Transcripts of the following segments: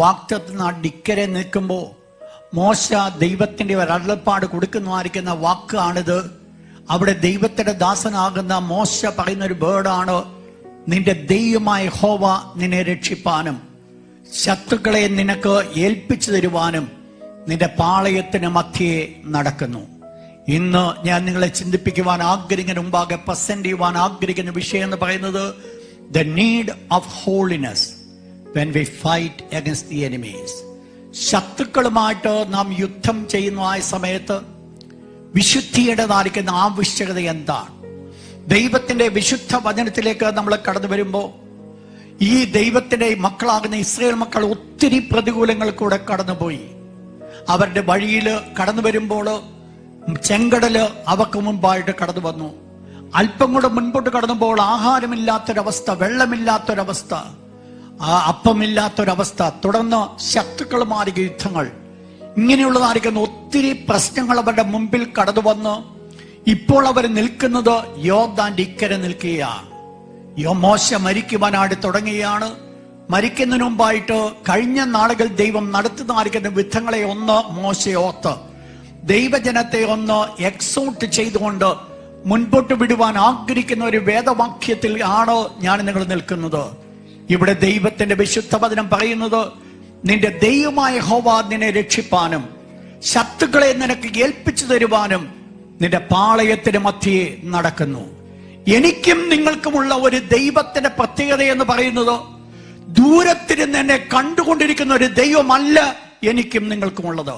വാക്തത്വ ഡിക്കരെ നിൽക്കുമ്പോൾ മോശ ദൈവത്തിന്റെ ഒരു അരുളപ്പാട് കൊടുക്കുന്നതായിരിക്കുന്ന വാക്കാണിത്. അവിടെ ദൈവത്തിന്റെ ദാസനാകുന്ന മോശ പറയുന്ന ഒരു വേർഡാണ് നിന്റെ ദൈവമായ ഹോവ നിന്നെ രക്ഷിപ്പാനും ശത്രുക്കളെ നിനക്ക് ഏൽപ്പിച്ചു തരുവാനും നിന്റെ പാളയത്തിന് മധ്യേ നടക്കുന്നു. ഇന്ന് ഞാൻ നിങ്ങളെ ചിന്തിപ്പിക്കുവാൻ ആഗ്രഹിക്കുന്ന മുമ്പാകെ പ്രസന്റ് ചെയ്യുവാൻ ആഗ്രഹിക്കുന്ന വിഷയം എന്ന് പറയുന്നത് the need of holiness when we fight against the enemies ശത്രുക്കളുമായിട്ട് നാം യുദ്ധം ചെയ്യുന്ന ആ സമയത്ത് വിശുദ്ധിയുടേതായിരിക്കുന്ന ആവശ്യകത എന്താണ്? ദൈവത്തിന്റെ വിശുദ്ധ വചനത്തിലേക്ക് നമ്മൾ കടന്നു വരുമ്പോൾ ഈ ദൈവത്തിന്റെ മക്കളാകുന്ന ഇസ്രയേൽ മക്കൾ ഒത്തിരി പ്രതികൂലങ്ങൾ കൂടെ കടന്നുപോയി. അവരുടെ വഴിയിൽ കടന്നു വരുമ്പോൾ ചെങ്കടൽ അവക്ക് മുമ്പായിട്ട് കടന്നു വന്നു. അല്പം കൂടെ മുൻപോട്ട് കടന്നുമ്പോൾ ആഹാരമില്ലാത്തൊരവസ്ഥ വെള്ളമില്ലാത്തൊരവസ്ഥ. ആ അപ്പമില്ലാത്തൊരവസ്ഥ തുടർന്ന് ശത്രുക്കളുമാരിക യുദ്ധങ്ങൾ. ഇങ്ങനെയുള്ളതായിരിക്കുന്ന ഒത്തിരി പ്രശ്നങ്ങൾ അവരുടെ മുമ്പിൽ കടന്നു വന്ന് ഇപ്പോൾ അവർ നിൽക്കുന്നത് യോദ്ധാന്റെ ഇക്കരെ നിൽക്കുകയാണ്. യോ മോശ മരിക്കുവാനായിട്ട് തുടങ്ങുകയാണ്. മരിക്കുന്നതിന് മുമ്പായിട്ട് കഴിഞ്ഞ നാളുകൾ ദൈവം നടത്തുന്നതായിരിക്കുന്ന വിധങ്ങളെ ഒന്ന് മോശ ഓർത്ത് ദൈവജനത്തെ ഒന്ന് എക്സോട്ട് ചെയ്തുകൊണ്ട് മുൻപോട്ട് വിടുവാൻ ആഗ്രഹിക്കുന്ന ഒരു വേദവാക്യത്തിൽ ആണ് ഞാൻ നിങ്ങൾ നിൽക്കുന്നത്. ഇവിടെ ദൈവത്തിന്റെ വിശുദ്ധ വചനം പറയുന്നത് നിന്റെ ദൈവമായ ഹോവ നിന്നെ രക്ഷിപ്പാനും ശത്രുക്കളെ നിനക്ക് ഏൽപ്പിച്ചു തരുവാനും നിന്റെ പാളയത്തിന് മധ്യേ നടക്കുന്നു. എനിക്കും നിങ്ങൾക്കുമുള്ള ഒരു ദൈവത്തിന്റെ പ്രത്യേകത എന്ന് പറയുന്നത് ദൂരത്തിരുന്ന് എന്നെ കണ്ടുകൊണ്ടിരിക്കുന്ന ഒരു ദൈവമല്ല എനിക്കും നിങ്ങൾക്കുമുള്ളത്.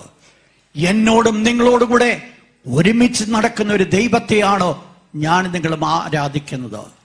എന്നോടും നിങ്ങളോടും കൂടെ ഒരുമിച്ച് നടക്കുന്ന ഒരു ദൈവത്തെയാണ് ഞാൻ നിങ്ങളും ആരാധിക്കുന്നത്.